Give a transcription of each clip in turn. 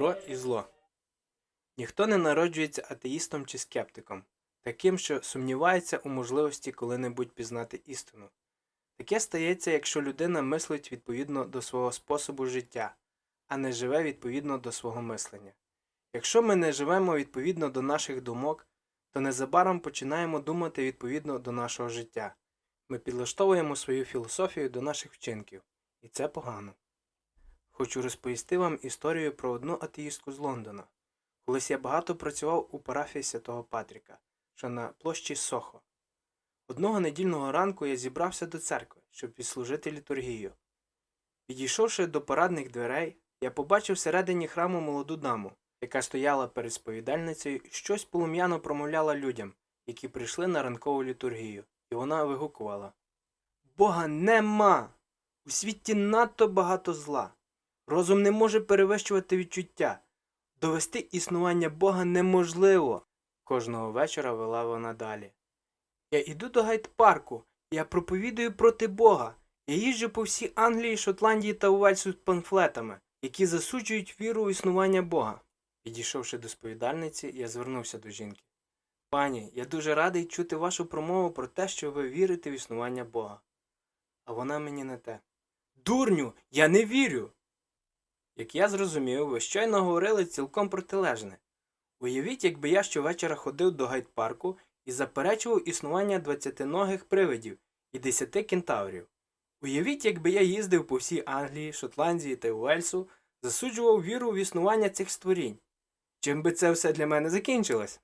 Добро і зло. Ніхто не народжується атеїстом чи скептиком, таким, що сумнівається у можливості коли-небудь пізнати істину. Таке стається, якщо людина мислить відповідно до свого способу життя, а не живе відповідно до свого мислення. Якщо ми не живемо відповідно до наших думок, то незабаром починаємо думати відповідно до нашого життя. Ми підлаштовуємо свою філософію до наших вчинків, і це погано. Хочу розповісти вам історію про одну атеїстку з Лондона. Колись я багато працював у парафії святого Патріка, що на площі Сохо. Одного недільного ранку я зібрався до церкви, щоб відслужити літургію. Підійшовши до парадних дверей, я побачив всередині храму молоду даму, яка стояла перед сповідальницею і щось полум'яно промовляла людям, які прийшли на ранкову літургію, і вона вигукувала Бога нема! У світі надто багато зла. Розум не може перевищувати відчуття. Довести існування Бога неможливо. Кожного вечора вела вона далі. Я іду до гайд-парку, я проповідую проти Бога. Я їжджу по всій Англії, Шотландії та Уельсу з памфлетами, які засуджують віру в існування Бога. Підійшовши до сповідальниці, я звернувся до жінки. Пані, я дуже радий чути вашу промову про те, що ви вірите в існування Бога. А вона мені не те. Дурню, я не вірю. Як я зрозумів, ви щойно говорили цілком протилежне. Уявіть, якби я щовечора ходив до гайд-парку і заперечував існування двадцятиногих привидів і десяти кентаврів. Уявіть, якби я їздив по всій Англії, Шотландії та Уельсу, засуджував віру в існування цих створінь. Чим би це все для мене закінчилось?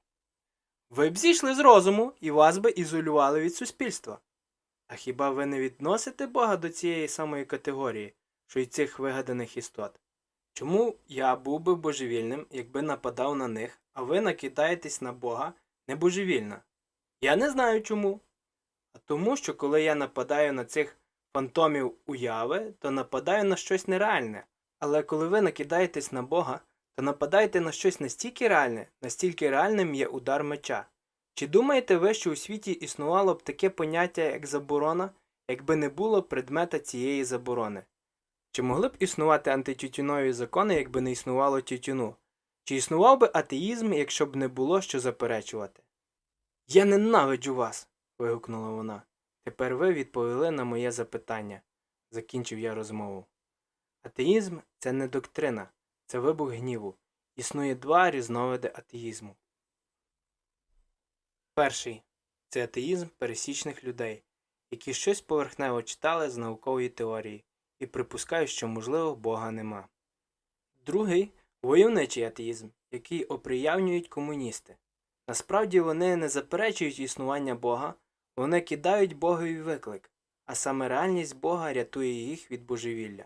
Ви б зійшли з розуму і вас би ізолювали від суспільства. А хіба ви не відносите Бога до цієї самої категорії, що й цих вигаданих істот? Чому я був би божевільним, якби нападав на них, а ви накидаєтесь на Бога небожевільно? Я не знаю чому. А тому, що коли я нападаю на цих фантомів уяви, то нападаю на щось нереальне. Але коли ви накидаєтесь на Бога, то нападаєте на щось настільки реальне, настільки реальним є удар меча. Чи думаєте ви, що у світі існувало б таке поняття, як заборона, якби не було предмета цієї заборони? Чи могли б існувати антитютюнові закони, якби не існувало тютюну? Чи існував би атеїзм, якщо б не було що заперечувати? Я ненавиджу вас. вигукнула вона. Тепер ви відповіли на моє запитання, закінчив я розмову. Атеїзм це не доктрина, це вибух гніву. Існує два різновиди атеїзму. Перший це атеїзм пересічних людей, які щось поверхнево читали з наукової теорії і припускають, що, можливо, Бога нема. Другий войовничий атеїзм, який оприявнюють комуністи. Насправді вони не заперечують існування Бога, вони кидають Богові виклик, а саме реальність Бога рятує їх від божевілля.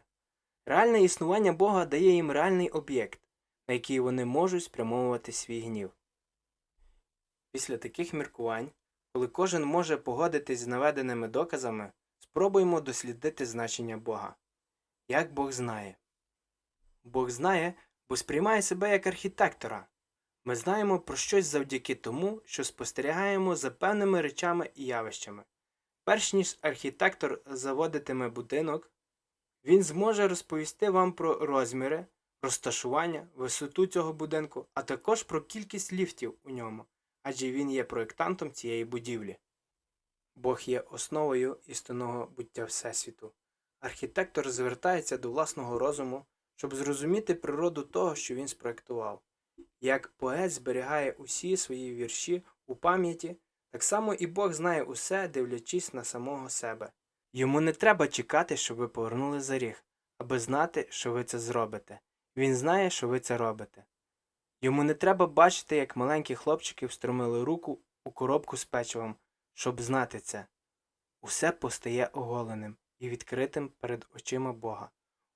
Реальне існування Бога дає їм реальний об'єкт, на який вони можуть спрямовувати свій гнів. Після таких міркувань, коли кожен може погодитись з наведеними доказами, спробуємо дослідити значення Бога. Як Бог знає? Бог знає, бо сприймає себе як архітектора. Ми знаємо про щось завдяки тому, що спостерігаємо за певними речами і явищами. Перш ніж архітектор заводитиме будинок, він зможе розповісти вам про розміри, розташування, висоту цього будинку, а також про кількість ліфтів у ньому, адже він є проєктантом цієї будівлі. Бог є основою істинного буття Всесвіту. Архітектор звертається до власного розуму, щоб зрозуміти природу того, що він спроектував. Як поет зберігає усі свої вірші у пам'яті, так само і Бог знає усе, дивлячись на самого себе. Йому не треба чекати, щоб ви повернули за ріг, аби знати, що ви це зробите. Він знає, що ви це робите. Йому не треба бачити, як маленькі хлопчики встромили руку у коробку з печивом, щоб знати це. Усе постає оголеним і відкритим перед очима Бога.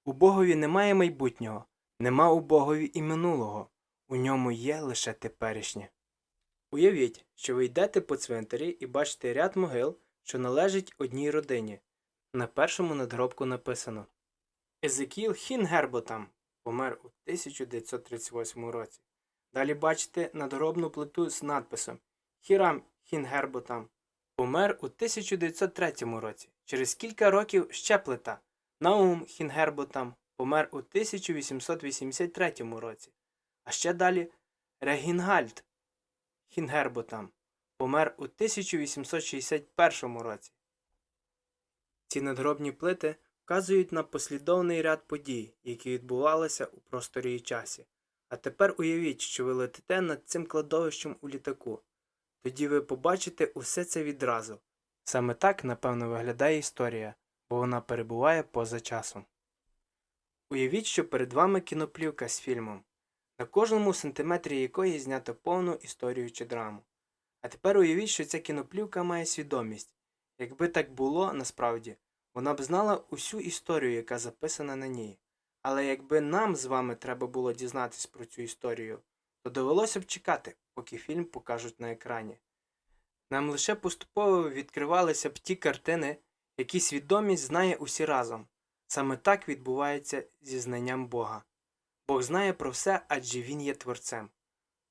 У Богові немає майбутнього, нема у Богові і минулого, у ньому є лише теперішнє. Уявіть, що ви йдете по цвинтарі і бачите ряд могил, що належать одній родині. На першому надгробку написано Езекіл Хінгерботам помер у 1938 році. Далі бачите надгробну плиту з надписом Хірам Хінгерботам помер у 1903 році. Через кілька років ще плита Наум Хінгерботам помер у 1883 році. А ще далі Регінгальд Хінгерботам помер у 1861 році. Ці надгробні плити вказують на послідовний ряд подій, які відбувалися у просторі і часі. А тепер уявіть, що ви летите над цим кладовищем у літаку. Тоді ви побачите усе це відразу. Саме так, напевно, виглядає історія, бо вона перебуває поза часом. Уявіть, що перед вами кіноплівка з фільмом, на кожному сантиметрі якої знято повну історію чи драму. А тепер уявіть, що ця кіноплівка має свідомість. Якби так було насправді, вона б знала усю історію, яка записана на ній. Але якби нам з вами треба було дізнатись про цю історію, то довелося б чекати, поки фільм покажуть на екрані. Нам лише поступово відкривалися б ті картини, які свідомість знає усі разом. Саме так відбувається зі знанням Бога. Бог знає про все, адже Він є творцем.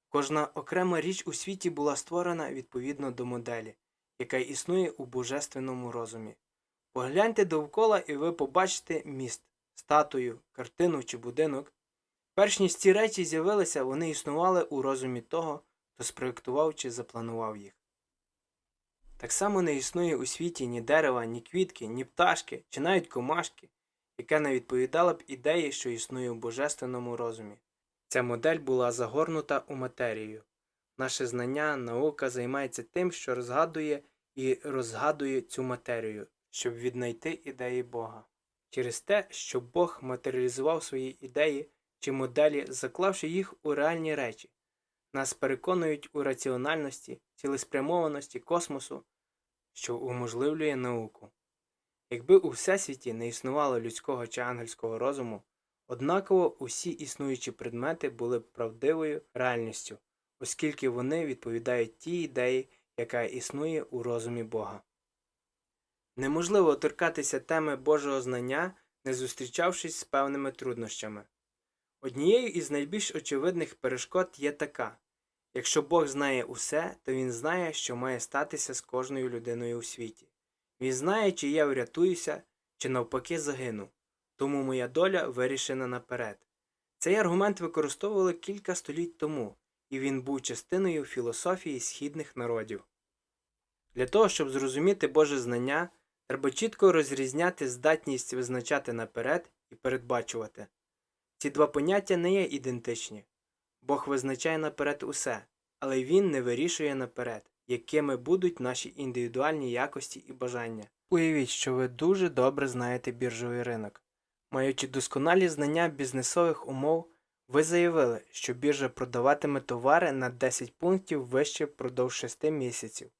Кожна окрема річ у світі була створена відповідно до моделі, яка існує у божественному розумі. Погляньте довкола і ви побачите міст, статую, картину чи будинок. Перш ніж ці речі з'явилися, вони існували у розумі того, хто спроєктував чи запланував їх. Так само не існує у світі ні дерева, ні квітки, ні пташки, чи навіть комашки, яка не відповідала б ідеї, що існує у божественному розумі. Ця модель була загорнута у матерію. Наше знання, наука займається тим, що розгадує і розгадує цю матерію, щоб віднайти ідеї Бога. Через те, що Бог матеріалізував свої ідеї чи моделі, заклавши їх у реальні речі, нас переконують у раціональності, цілеспрямованості космосу, що уможливлює науку. Якби у всесвіті не існувало людського чи ангельського розуму, однаково усі існуючі предмети були б правдивою реальністю, оскільки вони відповідають тій ідеї, яка існує у розумі Бога. Неможливо торкатися теми Божого знання, не зустрічавшись з певними труднощами. Однією із найбільш очевидних перешкод є така якщо Бог знає усе, то Він знає, що має статися з кожною людиною у світі. Він знає, чи я врятуюся, чи навпаки загину, тому моя доля вирішена наперед. Цей аргумент використовували кілька століть тому, і він був частиною філософії східних народів. Для того, щоб зрозуміти Боже знання, треба чітко розрізняти здатність визначати наперед і передбачувати. Ці два поняття не є ідентичні. Бог визначає наперед усе, але Він не вирішує наперед, якими будуть наші індивідуальні якості і бажання. Уявіть, що ви дуже добре знаєте біржовий ринок. Маючи досконалі знання бізнесових умов, ви заявили, що біржа продаватиме товари на 10 пунктів вище впродовж 6 місяців.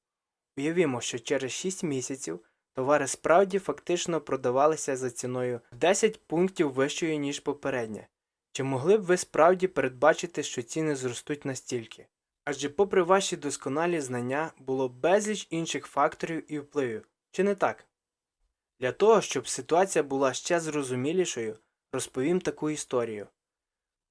Уявімо, що через 6 місяців товари справді фактично продавалися за ціною 10 пунктів вищою, ніж попередня. Чи могли б ви справді передбачити, що ціни зростуть настільки? Адже, попри ваші досконалі знання, було безліч інших факторів і впливів, чи не так? Для того, щоб ситуація була ще зрозумілішою, розповім таку історію.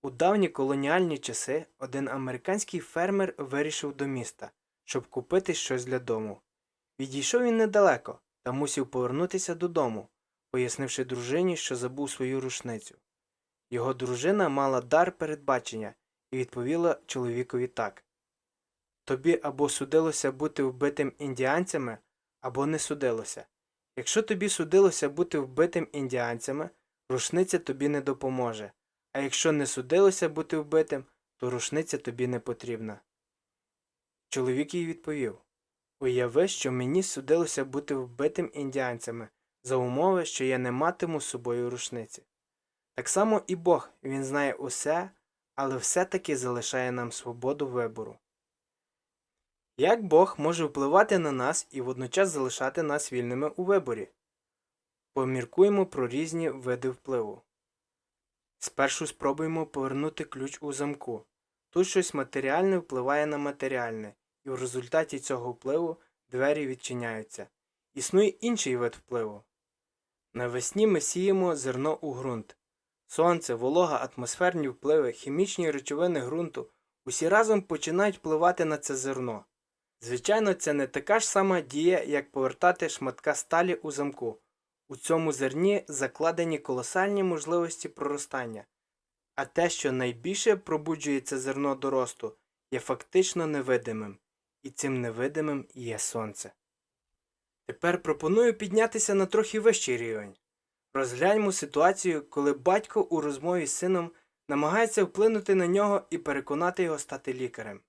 У давні колоніальні часи один американський фермер вирішив до міста, щоб купити щось для дому. Відійшов він недалеко та мусив повернутися додому, пояснивши дружині, що забув свою рушницю. Його дружина мала дар передбачення і відповіла чоловікові так Тобі або судилося бути вбитим індіанцями, або не судилося. Якщо тобі судилося бути вбитим індіанцями, рушниця тобі не допоможе, а якщо не судилося бути вбитим, то рушниця тобі не потрібна. Чоловік їй відповів Уяви, що мені судилося бути вбитим індіанцями за умови, що я не матиму з собою рушниці. Так само і Бог він знає усе, але все-таки залишає нам свободу вибору. Як Бог може впливати на нас і водночас залишати нас вільними у виборі? Поміркуємо про різні види впливу. Спершу спробуємо повернути ключ у замку. Тут щось матеріальне впливає на матеріальне, і в результаті цього впливу двері відчиняються. Існує інший вид впливу. Навесні ми сіємо зерно у ґрунт. Сонце, волога, атмосферні впливи, хімічні речовини ґрунту усі разом починають впливати на це зерно. Звичайно, це не така ж сама дія, як повертати шматка сталі у замку. У цьому зерні закладені колосальні можливості проростання. А те, що найбільше пробуджує це зерно до росту, є фактично невидимим, і цим невидимим є сонце. Тепер пропоную піднятися на трохи вищий рівень. Розгляньмо ситуацію, коли батько у розмові з сином намагається вплинути на нього і переконати його стати лікарем.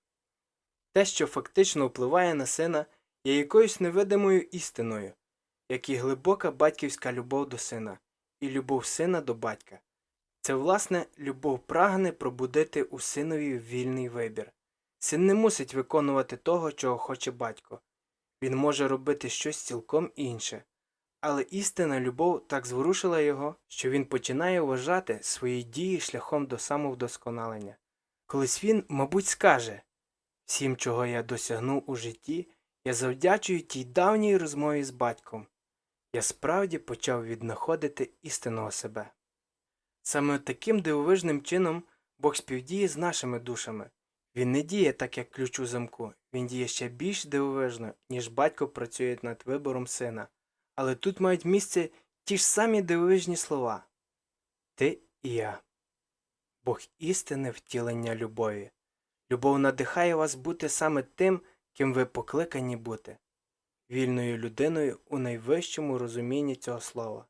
Те, що фактично впливає на сина, є якоюсь невидимою істиною, як і глибока батьківська любов до сина, і любов сина до батька. Це, власне, любов прагне пробудити у синові вільний вибір. Син не мусить виконувати того, чого хоче батько. Він може робити щось цілком інше. Але істинна любов так зворушила його, що він починає вважати свої дії шляхом до самовдосконалення. Колись він, мабуть, скаже всім, чого я досягнув у житті, я завдячую тій давній розмові з батьком. Я справді почав віднаходити істинного себе. Саме таким дивовижним чином Бог співдіє з нашими душами. Він не діє так, як ключ у замку, він діє ще більш дивовижно, ніж батько працює над вибором сина. Але тут мають місце ті ж самі дивовижні слова Ти і я. Бог істини втілення любові. Любов надихає вас бути саме тим, ким ви покликані бути, вільною людиною у найвищому розумінні цього слова.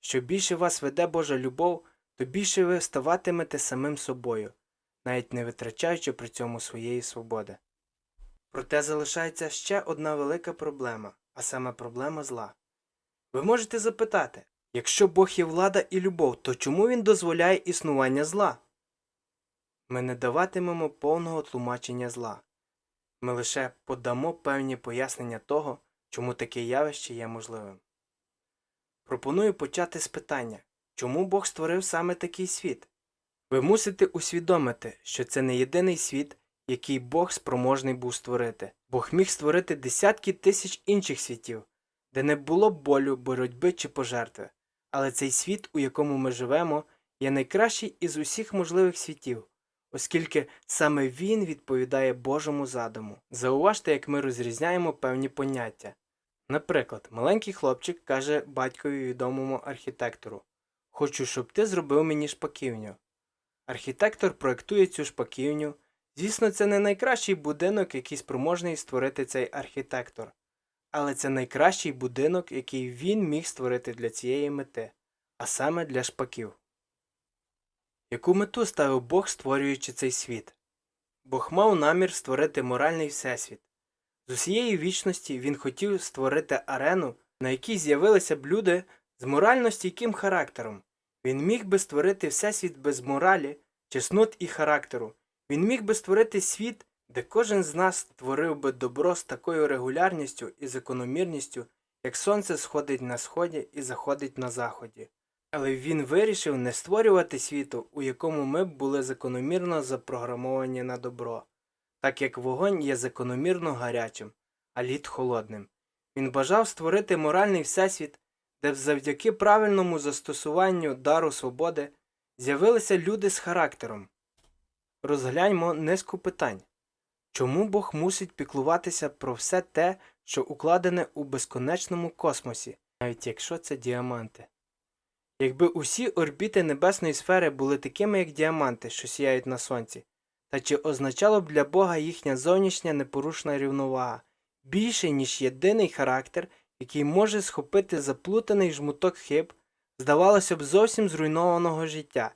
Що більше вас веде Божа любов, то більше ви ставатимете самим собою, навіть не витрачаючи при цьому своєї свободи. Проте залишається ще одна велика проблема, а саме проблема зла. Ви можете запитати, якщо Бог є влада і любов, то чому він дозволяє існування зла? Ми не даватимемо повного тлумачення зла. Ми лише подамо певні пояснення того, чому таке явище є можливим. Пропоную почати з питання, чому Бог створив саме такий світ? Ви мусите усвідомити, що це не єдиний світ, який Бог спроможний був створити. Бог міг створити десятки тисяч інших світів, де не було болю, боротьби чи пожертви. Але цей світ, у якому ми живемо, є найкращий із усіх можливих світів, оскільки саме він відповідає Божому задуму. Зауважте, як ми розрізняємо певні поняття. Наприклад, маленький хлопчик каже батькові відомому архітектору Хочу, щоб ти зробив мені шпаківню. Архітектор проєктує цю шпаківню. Звісно, це не найкращий будинок, який спроможний створити цей архітектор, але це найкращий будинок, який він міг створити для цієї мети, а саме для шпаків. Яку мету ставив Бог, створюючи цей світ? Бог мав намір створити моральний всесвіт. З усієї вічності він хотів створити арену, на якій з'явилися б люди з морально стійким характером. Він міг би створити всесвіт без моралі, чеснот і характеру. Він міг би створити світ, де кожен з нас творив би добро з такою регулярністю і закономірністю, як сонце сходить на сході і заходить на заході. Але він вирішив не створювати світу, у якому ми б були закономірно запрограмовані на добро, так як вогонь є закономірно гарячим, а лід холодним. Він бажав створити моральний всесвіт, де завдяки правильному застосуванню дару свободи з'явилися люди з характером. Розгляньмо низку питань. Чому Бог мусить піклуватися про все те, що укладене у безконечному космосі, навіть якщо це діаманти? Якби усі орбіти небесної сфери були такими, як діаманти, що сіяють на сонці, та чи означало б для Бога їхня зовнішня непорушна рівновага більше, ніж єдиний характер, який може схопити заплутаний жмуток хиб, здавалося б, зовсім зруйнованого життя,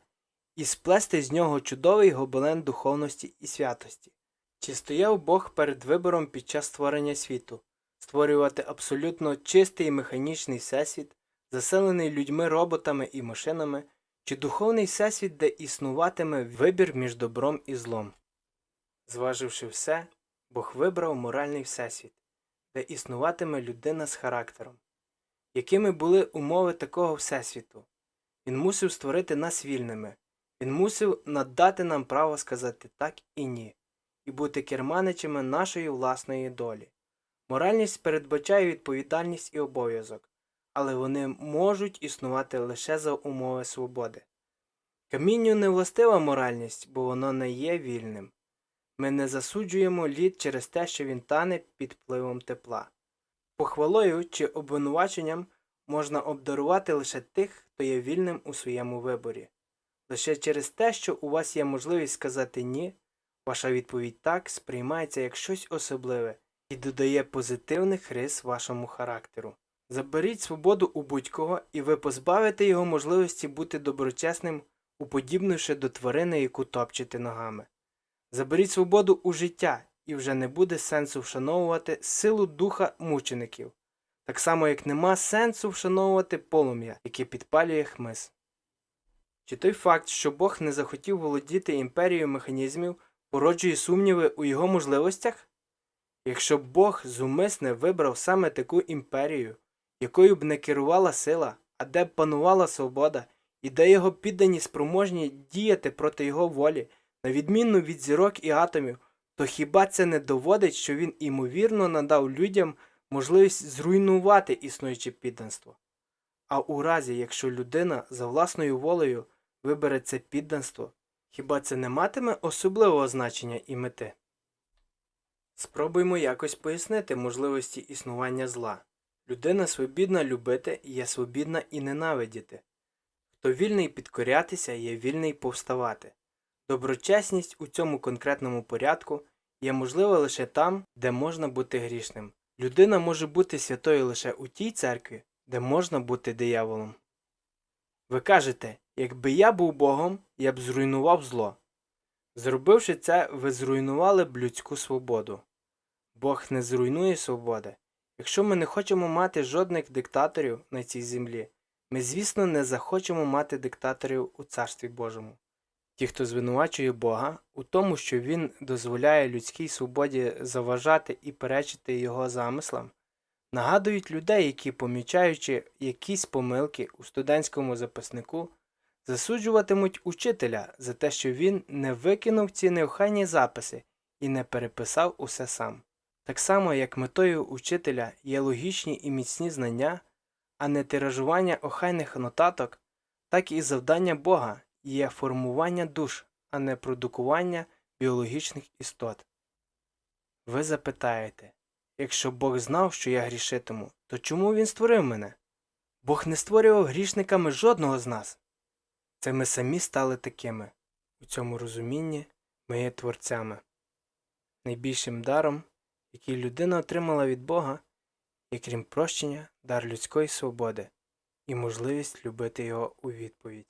і сплести з нього чудовий гобелен духовності і святості? Чи стояв Бог перед вибором під час створення світу, створювати абсолютно чистий механічний всесвіт, заселений людьми, роботами і машинами, чи духовний всесвіт, де існуватиме вибір між добром і злом? Зваживши все, Бог вибрав моральний всесвіт, де існуватиме людина з характером. Якими були умови такого всесвіту? Він мусив створити нас вільними, він мусив надати нам право сказати так і ні, і бути керманичами нашої власної долі. Моральність передбачає відповідальність і обов'язок, але вони можуть існувати лише за умови свободи. Камінню не властива моральність, бо воно не є вільним. Ми не засуджуємо лід через те, що він тане під впливом тепла. Похвалою чи обвинуваченням можна обдарувати лише тих, хто є вільним у своєму виборі. Лише через те, що у вас є можливість сказати ні, ваша відповідь так сприймається як щось особливе і додає позитивних рис вашому характеру. Заберіть свободу у будь-кого, і ви позбавите його можливості бути доброчесним, уподібнивши до тварини, яку топчете ногами. Заберіть свободу у життя, і вже не буде сенсу вшановувати силу духа мучеників, так само як нема сенсу вшановувати полум'я, яке підпалює хмиз. Чи той факт, що Бог не захотів володіти імперією механізмів, породжує сумніви у його можливостях? Якщо б Бог зумисне вибрав саме таку імперію, якою б не керувала сила, а де б панувала свобода, і де його піддані спроможні діяти проти його волі, на відміну від зірок і атомів, то хіба це не доводить, що він імовірно надав людям можливість зруйнувати існуюче підданство? А у разі, якщо людина за власною волею вибере це підданство, хіба це не матиме особливого значення і мети? Спробуймо якось пояснити можливості існування зла. Людина свобідна любити є свобідна і ненавидіти. Хто вільний підкорятися, є вільний повставати. Доброчесність у цьому конкретному порядку є можлива лише там, де можна бути грішним. Людина може бути святою лише у тій церкві, де можна бути дияволом. Ви кажете, якби я був Богом, я б зруйнував зло. Зробивши це, ви зруйнували б людську свободу. Бог не зруйнує свободи. Якщо ми не хочемо мати жодних диктаторів на цій землі, ми, звісно, не захочемо мати диктаторів у Царстві Божому. Ті, хто звинувачує Бога у тому, що Він дозволяє людській свободі заважати і перечити його замислам, нагадують людей, які, помічаючи якісь помилки у студентському записнику, засуджуватимуть учителя за те, що він не викинув ці неохайні записи і не переписав усе сам. Так само, як метою учителя є логічні і міцні знання, а не тиражування охайних нотаток, так і завдання Бога є формування душ, а не продукування біологічних істот. Ви запитаєте, якщо Бог знав, що я грішитиму, то чому він створив мене? Бог не створював грішниками жодного з нас. Це ми самі стали такими. У цьому розумінні ми є творцями. Найбільшим даром, який людина отримала від Бога, є крім прощення, дар людської свободи і можливість любити його у відповідь.